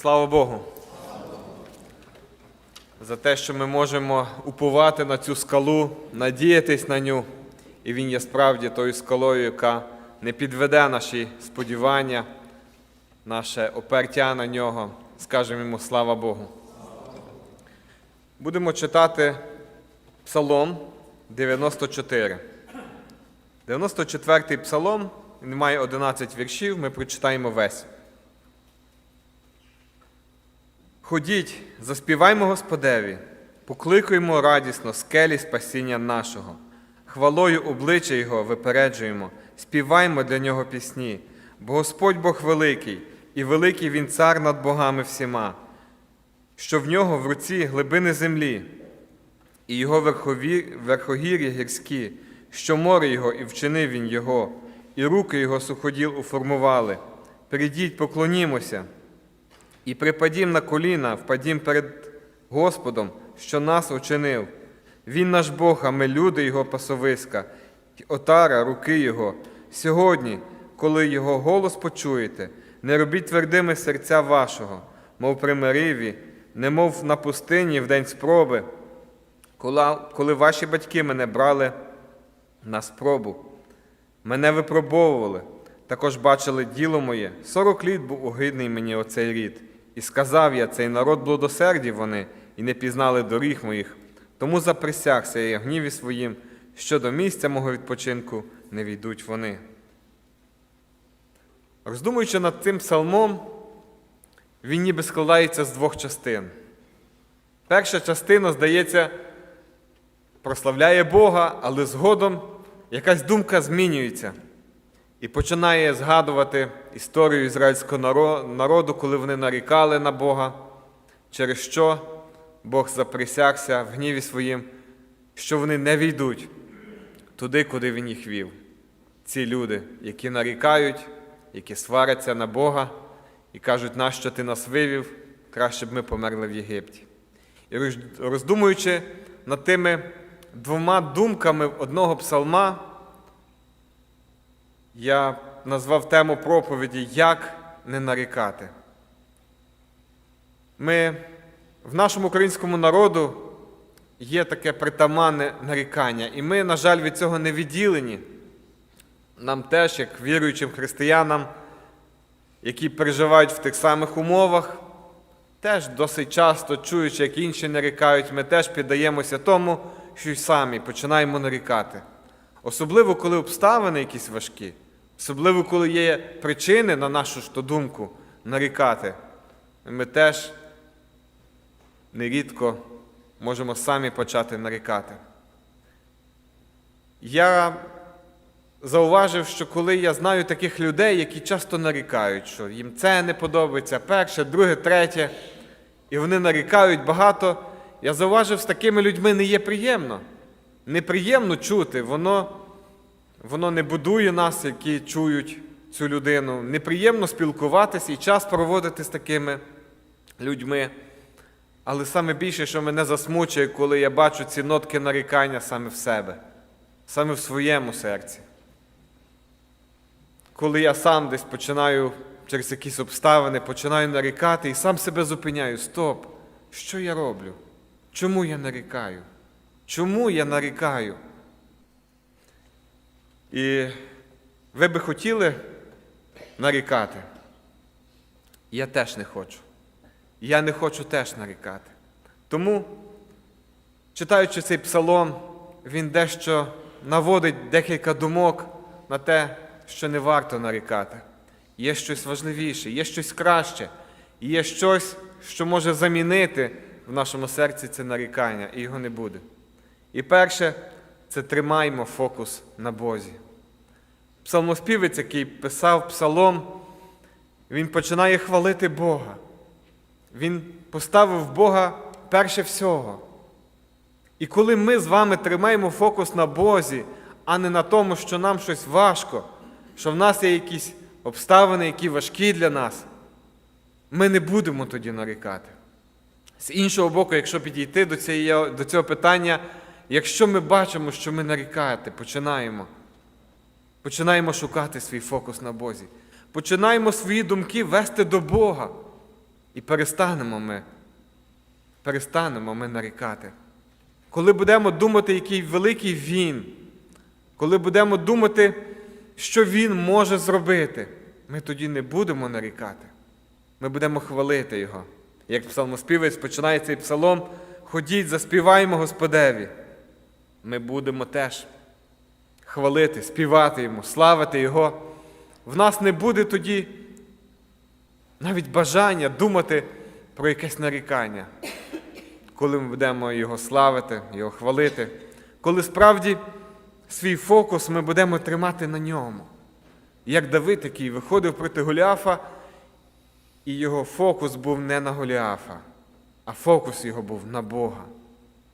Слава Богу. За те, що ми можемо уповати на цю скалу, надіятись на ню. І Він є справді тою скалою, яка не підведе наші сподівання, наше опертя на нього. Скажемо йому слава Богу. Будемо читати Псалом 94. 94-й псалом, він має 11 віршів, ми прочитаємо весь. Ходіть, заспіваймо Господеві, покликуємо радісно скелі спасіння нашого, хвалою обличчя Його випереджуємо, співаймо для нього пісні, бо Господь Бог великий, і великий Він цар над богами всіма, що в нього в руці глибини землі, і його верхогір'я гірські, що море його, і вчинив він його, і руки його суходіл уформували. Придіть, поклонімося. І припадім на коліна, впадім перед Господом, що нас учинив. Він наш Бог, а ми люди Його пасовиська, отара руки Його. Сьогодні, коли Його голос почуєте, не робіть твердими серця вашого, мов при Мериві, немов на пустині в день спроби, коли ваші батьки мене брали на спробу. Мене випробовували, також бачили діло моє. Сорок літ був огидний мені оцей рід. І сказав я, цей народ блудосердів вони, і не пізнали доріг моїх. Тому заприсягся я гніві своїм, що до місця мого відпочинку не війдуть вони. Роздумуючи над цим псалмом, він ніби складається з двох частин. Перша частина, здається, прославляє Бога, але згодом якась думка змінюється і починає згадувати історію ізраїльського народу, коли вони нарікали на Бога, через що Бог заприсягся в гніві своїм, що вони не війдуть туди, куди він їх вів. Ці люди, які нарікають, які сваряться на Бога і кажуть, нащо ти нас вивів, краще б ми померли в Єгипті. І роздумуючи над тими двома думками одного псалма, я назвав тему проповіді Як не нарікати. Ми в нашому українському народу є таке притаманне нарікання, і ми, на жаль, від цього не відділені. Нам теж, як віруючим християнам, які переживають в тих самих умовах, теж досить часто, чуючи, як інші нарікають, ми теж піддаємося тому, що й самі починаємо нарікати. Особливо, коли обставини якісь важкі, особливо, коли є причини, на нашу ж то думку, нарікати, ми теж нерідко можемо самі почати нарікати. Я зауважив, що коли я знаю таких людей, які часто нарікають, що їм це не подобається, перше, друге, третє, і вони нарікають багато, я зауважив, з такими людьми не є приємно. Неприємно чути, воно, воно не будує нас, які чують цю людину. Неприємно спілкуватися і час проводити з такими людьми. Але саме більше, що мене засмучує, коли я бачу ці нотки нарікання саме в себе, саме в своєму серці. Коли я сам десь починаю через якісь обставини, починаю нарікати і сам себе зупиняю. Стоп! Що я роблю? Чому я нарікаю? Чому я нарікаю? І ви би хотіли нарікати? Я теж не хочу. Я не хочу теж нарікати. Тому, читаючи цей псалом, він дещо наводить декілька думок на те, що не варто нарікати. Є щось важливіше, є щось краще, є щось, що може замінити в нашому серці це нарікання, і його не буде. І перше, це тримаймо фокус на Бозі. Псалмоспівець, який писав псалом, він починає хвалити Бога. Він поставив Бога перше всього. І коли ми з вами тримаємо фокус на Бозі, а не на тому, що нам щось важко, що в нас є якісь обставини, які важкі для нас, ми не будемо тоді нарікати. З іншого боку, якщо підійти до цього питання, якщо ми бачимо, що ми нарікати починаємо, починаємо шукати свій фокус на Бозі, починаємо свої думки вести до Бога. І перестанемо ми, перестанемо ми нарікати. Коли будемо думати, який великий Він, коли будемо думати, що Він може зробити, ми тоді не будемо нарікати. Ми будемо хвалити Його. Як псалмоспівець починає цей псалом, ходіть, заспіваємо Господеві. Ми будемо теж хвалити, співати Йому, славити Його. В нас не буде тоді навіть бажання думати про якесь нарікання, коли ми будемо Його славити, Його хвалити, коли справді свій фокус ми будемо тримати на ньому. Як Давид, який виходив проти Голіафа, і його фокус був не на Голіафа, а фокус його був на Бога.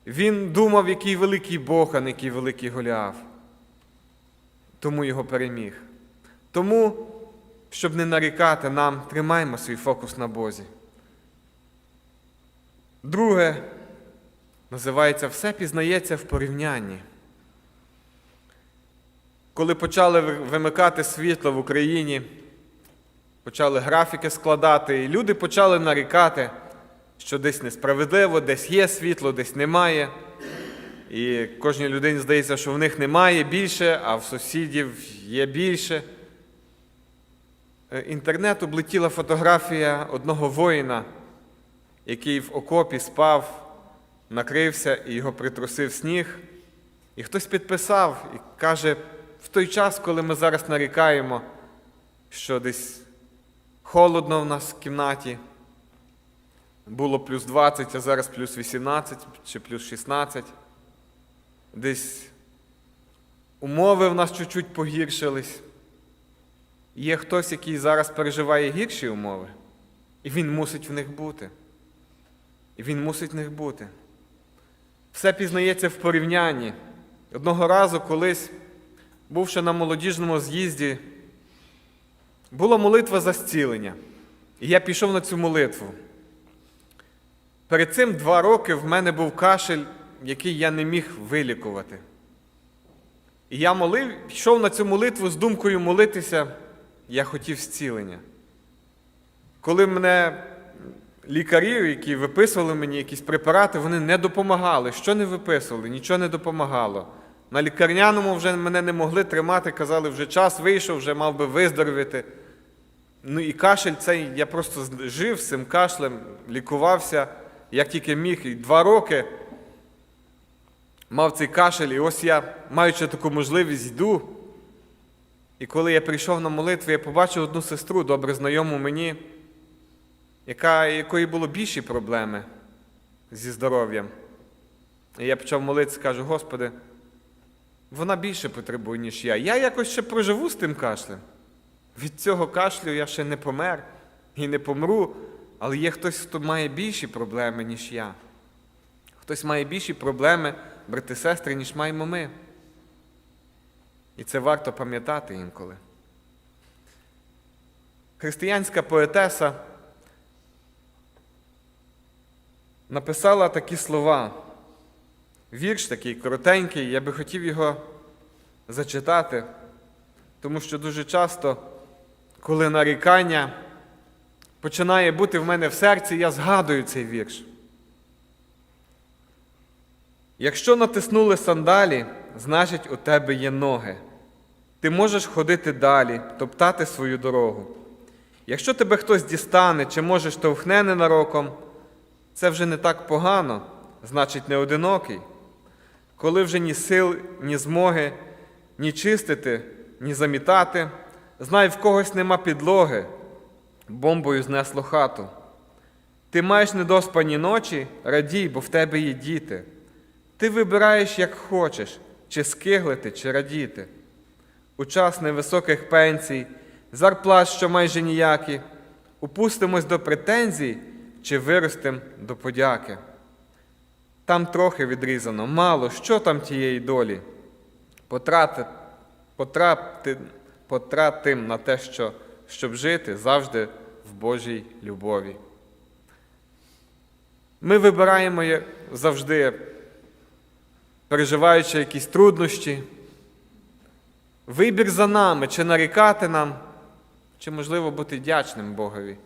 Він думав, який великий Бог, а не який великий Голіаф. Тому його переміг. Тому, щоб не нарікати, нам тримаємо свій фокус на Бозі. Друге, називається Все пізнається в порівнянні. Коли почали вимикати світло в Україні, почали графіки складати, і люди почали нарікати, що десь несправедливо, десь є світло, десь немає. І кожній людині здається, що в них немає більше, а в сусідів є більше. Е, Інтернет облетіла фотографія одного воїна, який в окопі спав, накрився і його притрусив сніг. І хтось підписав і каже, в той час, коли ми зараз нарікаємо, що десь холодно в нас в кімнаті, було плюс 20, а зараз плюс 18 чи плюс 16. Десь умови в нас чуть-чуть погіршились. Є хтось, який зараз переживає гірші умови, і він мусить в них бути. І він мусить в них бути. Все пізнається в порівнянні. Одного разу колись, бувши на молодіжному з'їзді, була молитва за зцілення. І я пішов на цю молитву. Перед цим два роки в мене був кашель, який я не міг вилікувати. І я молив, йшов на цю молитву з думкою молитися, я хотів зцілення. Коли мене лікарі, які виписували мені якісь препарати, вони не допомагали. Що не виписували, нічого не допомагало. На лікарняному вже мене не могли тримати, казали, вже час вийшов, вже мав би виздоровіти. Ну і кашель цей, я просто жив з цим кашлем, лікувався, як тільки міг. І два роки мав цей кашель, і ось я, маючи таку можливість, йду. І коли я прийшов на молитву, я побачив одну сестру, добре знайому мені, яка, якої було більші проблеми зі здоров'ям. І я почав молитися, кажу, Господи, вона більше потребує, ніж я. Я якось ще проживу з тим кашлем. Від цього кашлю я ще не помер і не помру, але є хтось, хто має більші проблеми, ніж я. Хтось має більші проблеми, брати сестри, ніж маємо ми. І це варто пам'ятати інколи. Християнська поетеса написала такі слова. Вірш такий коротенький, я би хотів його зачитати, тому що дуже часто, коли нарікання починає бути в мене в серці, я згадую цей вірш. Якщо натиснули сандалі, значить у тебе є ноги. Ти можеш ходити далі, топтати свою дорогу. Якщо тебе хтось дістане чи може штовхне ненароком, це вже не так погано, значить не одинокий. Коли вже ні сил, ні змоги, ні чистити, ні замітати, знай в когось нема підлоги, бомбою знесло хату. Ти маєш недоспані ночі, радій, бо в тебе є діти. Ти вибираєш, як хочеш, чи скиглити, чи радіти. У час невисоких пенсій, зарплат, що майже ніякі, упустимось до претензій чи виростем до подяки. Там трохи відрізано, мало, що там тієї долі. Потрати, потрапти, потратим на те, що, щоб жити завжди в Божій любові. Ми вибираємо завжди, переживаючи якісь труднощі. Вибір за нами, чи нарікати нам, чи, можливо, бути вдячним Богові.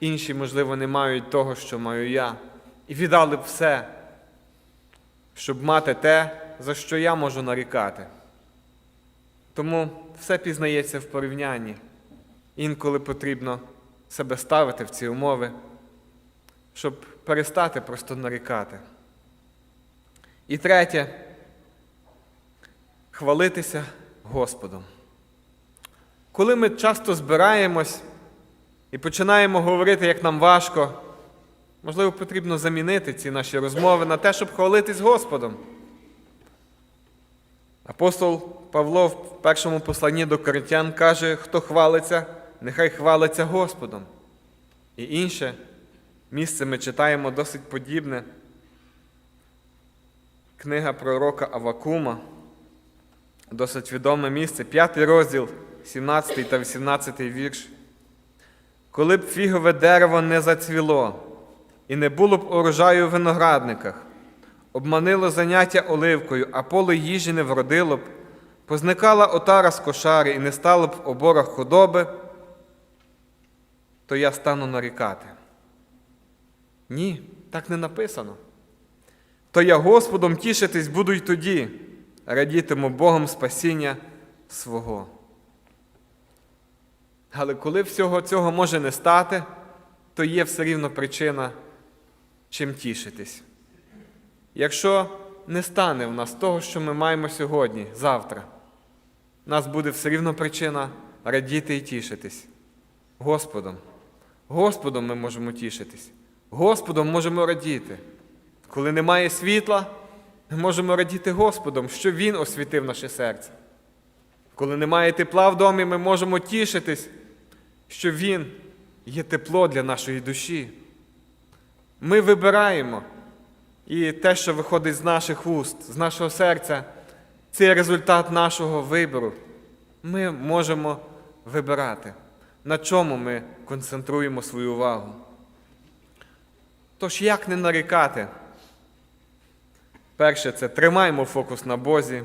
інші, можливо, не мають того, що маю я, і віддали б все, щоб мати те, за що я можу нарікати. Тому все пізнається в порівнянні. Інколи потрібно себе ставити в ці умови, щоб перестати просто нарікати. І третє хвалитися Господом. Коли ми часто збираємось і починаємо говорити, як нам важко, можливо, потрібно замінити ці наші розмови на те, щоб хвалитись Господом. Апостол Павло в першому посланні до Коринтян каже, хто хвалиться, нехай хвалиться Господом. І інше місце ми читаємо досить подібне. Книга пророка Авакума, досить відоме місце, п'ятий розділ, 17 та 18 вірш. Коли б фігове дерево не зацвіло, і не було б урожаю в виноградниках, обманило заняття оливкою, а поле їжі не вродило б, позникала отара з кошари і не стало б в оборах худоби, то я стану нарікати. Ні, так не написано. То я Господом тішитись буду й тоді, радітиму Богом спасіння свого. Але коли всього цього може не стати, то є все рівно причина, чим тішитись. Якщо не стане в нас того, що ми маємо сьогодні, завтра, в нас буде все рівно причина радіти і тішитись. Господом. Господом ми можемо тішитись. Господом можемо радіти. Коли немає світла, ми можемо радіти Господом, що Він освітив наше серце. Коли немає тепла в домі, ми можемо тішитись, що Він є тепло для нашої душі. Ми вибираємо, і те, що виходить з наших уст, з нашого серця, це результат нашого вибору. Ми можемо вибирати, на чому ми концентруємо свою увагу. Тож як не нарікати? Перше, це тримаємо фокус на Бозі.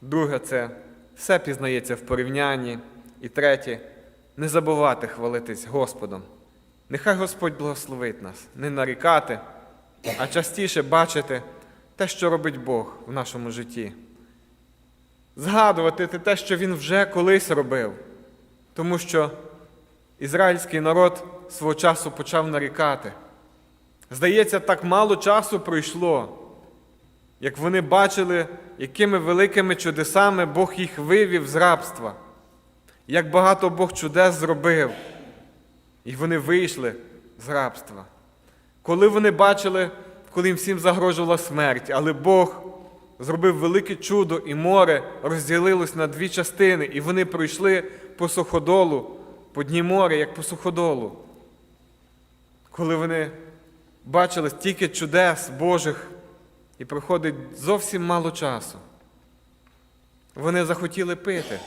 Друге, це все пізнається в порівнянні. І третє, не забувати хвалитись Господом. Нехай Господь благословить нас, не нарікати, а частіше бачити те, що робить Бог в нашому житті. Згадувати те, що Він вже колись робив, тому що ізраїльський народ свого часу почав нарікати. Здається, так мало часу пройшло, як вони бачили, якими великими чудесами Бог їх вивів з рабства, як багато Бог чудес зробив, і вони вийшли з рабства. Коли вони бачили, коли їм всім загрожувала смерть, але Бог зробив велике чудо, і море розділилось на дві частини, і вони пройшли по суходолу, по дні моря, як по суходолу. Коли вони бачили стільки чудес Божих, і проходить зовсім мало часу. Вони захотіли пити.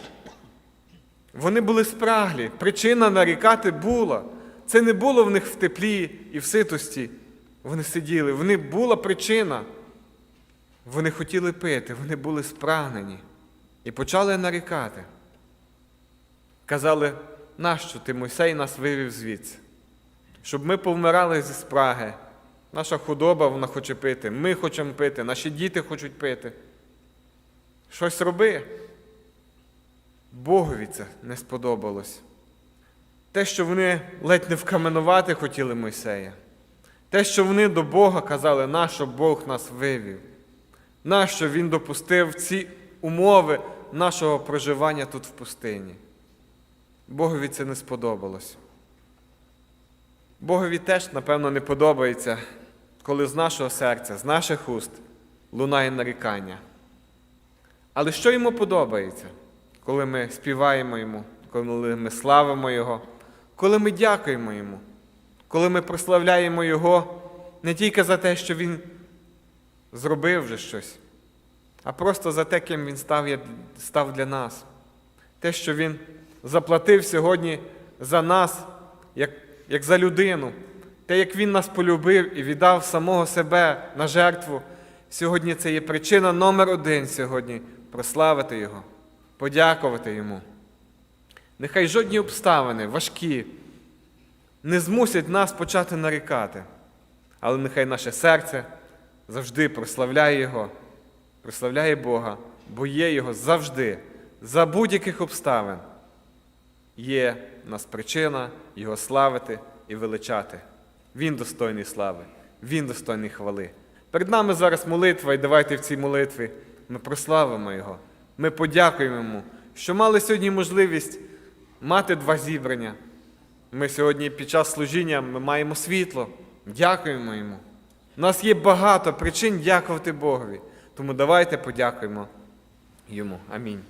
Вони були спраглі. Причина нарікати була. Це не було в них в теплі і в ситості. Вони сиділи. В них була причина. Вони хотіли пити, вони були спрагнені і почали нарікати. Казали, нащо ти Мойсей нас вивів звідси? Щоб ми повмирали зі спраги. Наша худоба вона хоче пити, ми хочемо пити, наші діти хочуть пити. Щось роби. Богові це не сподобалось. Те, що вони ледь не вкаменувати хотіли Мойсея. Те, що вони до Бога казали, нащо Бог нас вивів, нащо Він допустив ці умови нашого проживання тут в пустині. Богові це не сподобалось. Богові теж, напевно, не подобається, коли з нашого серця, з наших уст лунає нарікання. Але що йому подобається, коли ми співаємо йому, коли ми славимо Його, коли ми дякуємо Йому, коли ми прославляємо Його не тільки за те, що Він зробив вже щось, а просто за те, ким Він став, став для нас. Те, що Він заплатив сьогодні за нас, як, як за людину, те, як Він нас полюбив і віддав самого себе на жертву, сьогодні це є причина номер один сьогодні прославити Його, подякувати Йому. Нехай жодні обставини важкі не змусять нас почати нарікати. Але нехай наше серце завжди прославляє Його, прославляє Бога, бо є Його завжди, за будь-яких обставин. Є в нас причина Його славити і величати. Він достойний слави, Він достойний хвали. Перед нами зараз молитва, і давайте в цій молитві ми прославимо Його. Ми подякуємо Йому, що мали сьогодні можливість мати два зібрання. Ми сьогодні під час служіння ми маємо світло. Дякуємо йому. У нас є багато причин дякувати Богові. Тому давайте подякуємо йому. Амінь.